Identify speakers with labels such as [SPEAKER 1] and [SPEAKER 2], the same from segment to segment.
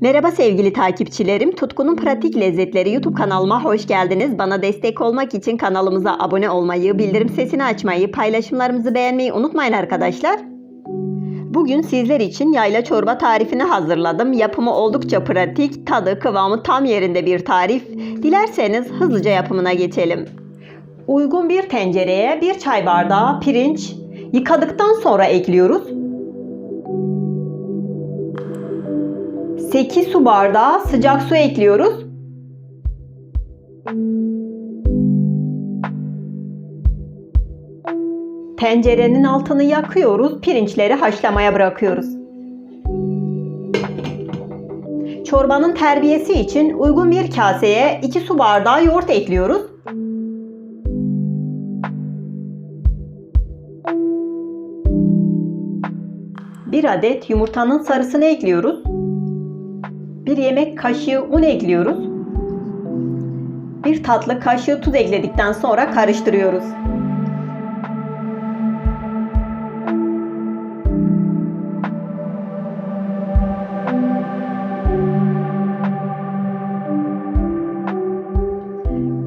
[SPEAKER 1] Merhaba sevgili takipçilerim. Tutkunun Pratik Lezzetleri YouTube kanalıma hoş geldiniz. Bana destek olmak için kanalımıza abone olmayı, bildirim sesini açmayı, paylaşımlarımızı beğenmeyi unutmayın arkadaşlar. Bugün sizler için yayla çorba tarifini hazırladım. Yapımı oldukça pratik, tadı, kıvamı tam yerinde bir tarif. Dilerseniz hızlıca yapımına geçelim. Uygun bir tencereye bir çay bardağı pirinç yıkadıktan sonra ekliyoruz. 8 su bardağı sıcak su ekliyoruz. Tencerenin altını yakıyoruz. Pirinçleri haşlamaya bırakıyoruz. Çorbanın terbiyesi için uygun bir kaseye 2 su bardağı yoğurt ekliyoruz. Bir adet yumurtanın sarısını ekliyoruz. Bir yemek kaşığı un ekliyoruz. Bir tatlı kaşığı tuz ekledikten sonra karıştırıyoruz.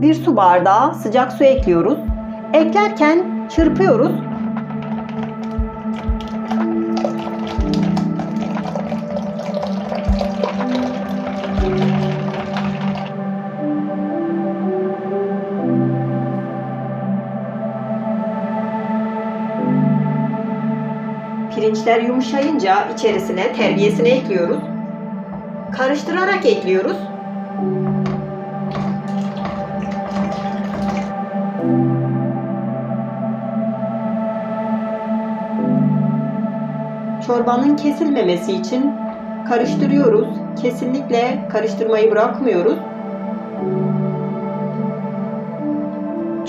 [SPEAKER 1] Bir su bardağı sıcak su ekliyoruz. Eklerken çırpıyoruz. Pirinçler yumuşayınca içerisine terbiyesini ekliyoruz. Karıştırarak ekliyoruz. Çorbanın kesilmemesi için karıştırıyoruz. Kesinlikle karıştırmayı bırakmıyoruz.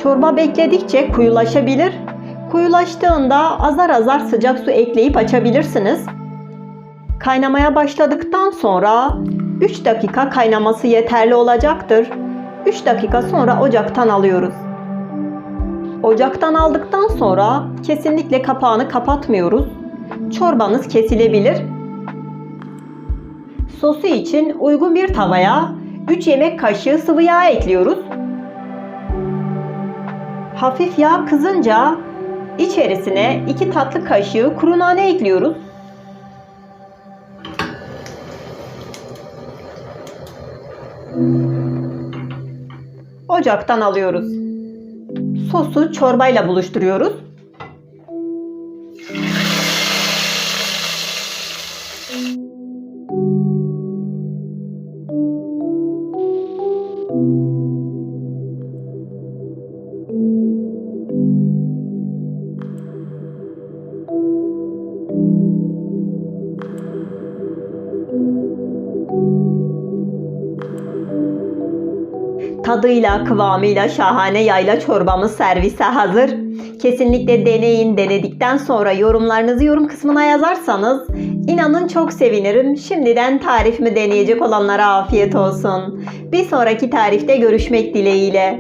[SPEAKER 1] Çorba bekledikçe kuyulaşabilir. Kuyulaştığında azar azar sıcak su ekleyip açabilirsiniz. Kaynamaya başladıktan sonra 3 dakika kaynaması yeterli olacaktır. 3 dakika sonra ocaktan alıyoruz. Ocaktan aldıktan sonra kesinlikle kapağını kapatmıyoruz. Çorbanız kesilebilir. Sosu için uygun bir tavaya 3 yemek kaşığı sıvı yağ ekliyoruz. Hafif yağ kızınca içerisine 2 tatlı kaşığı kuru nane ekliyoruz. Ocaktan alıyoruz. Sosu çorbayla buluşturuyoruz. Tadıyla, kıvamıyla şahane yayla çorbamız servise hazır. Kesinlikle deneyin. Denedikten sonra yorumlarınızı yorum kısmına yazarsanız inanın çok sevinirim. Şimdiden tarifimi deneyecek olanlara afiyet olsun. Bir sonraki tarifte görüşmek dileğiyle.